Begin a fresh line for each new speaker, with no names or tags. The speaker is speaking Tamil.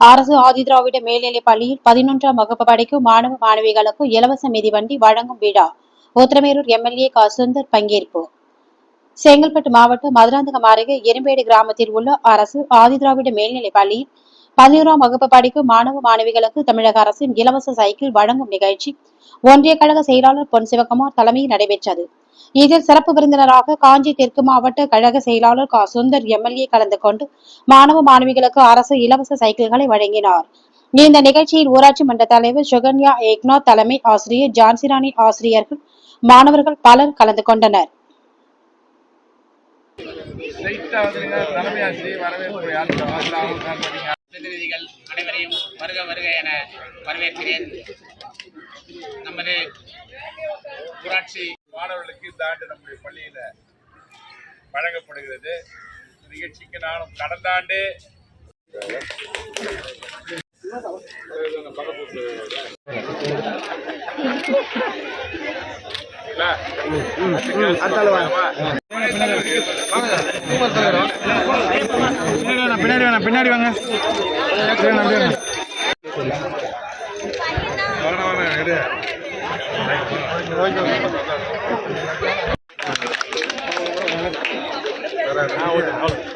அரசு ஆதிதிராவிட மேல்நிலைப் பள்ளியில் பதினொன்றாம் வகுப்பு படிக்கும் மாணவ மாணவிகளுக்கு இலவச மிதிவண்டி வழங்கும் விழா. உத்தரமேரூர் எம்எல்ஏ க. சுந்தர் பங்கேற்பு. செங்கல்பட்டு மாவட்டம் மதுராந்தகம் அருகே எரும்பேடு கிராமத்தில் உள்ள அரசு ஆதிதிராவிட மேல்நிலைப் பள்ளியில் பதினோராம் வகுப்பு படிக்கும் மாணவ மாணவிகளுக்கு தமிழக அரசின் இலவச சைக்கிள் வழங்கும் நிகழ்ச்சி ஒன்றிய கழக செயலாளர் பொன் சிவகுமார் தலைமையில் நடைபெற்றது. இதில் சிறப்பு விருந்தினராக காஞ்சி தெற்கு மாவட்ட கழக செயலாளர் க. சுந்தர் எம்எல்ஏ கலந்து கொண்டு மாணவ மாணவிகளுக்கு அரசு இலவச சைக்கிள்களை வழங்கினார். இந்த நிகழ்ச்சியில் ஊராட்சி மன்ற தலைவர் சுகன்யா ஏக்நாத் தலைமை ஆசிரியர் ஜான்சிராணி ஆசிரியர்கள் மாணவர்கள் பலர் கலந்து கொண்டனர்.
பிரதிநிதிகள் அனைவரையும் வருக வருக என வரவேற்கிறேன். நமது ஊராட்சி
மாணவர்களுக்கு இந்த ஆண்டு நம்முடைய பள்ளியில் வழங்கப்படுகிறது நிகழ்ச்சிக்கு நானும் கடந்த ஆண்டு
பின்னாடி வேணாம் பின்னாடி வாங்க
வாங்க, Thank you.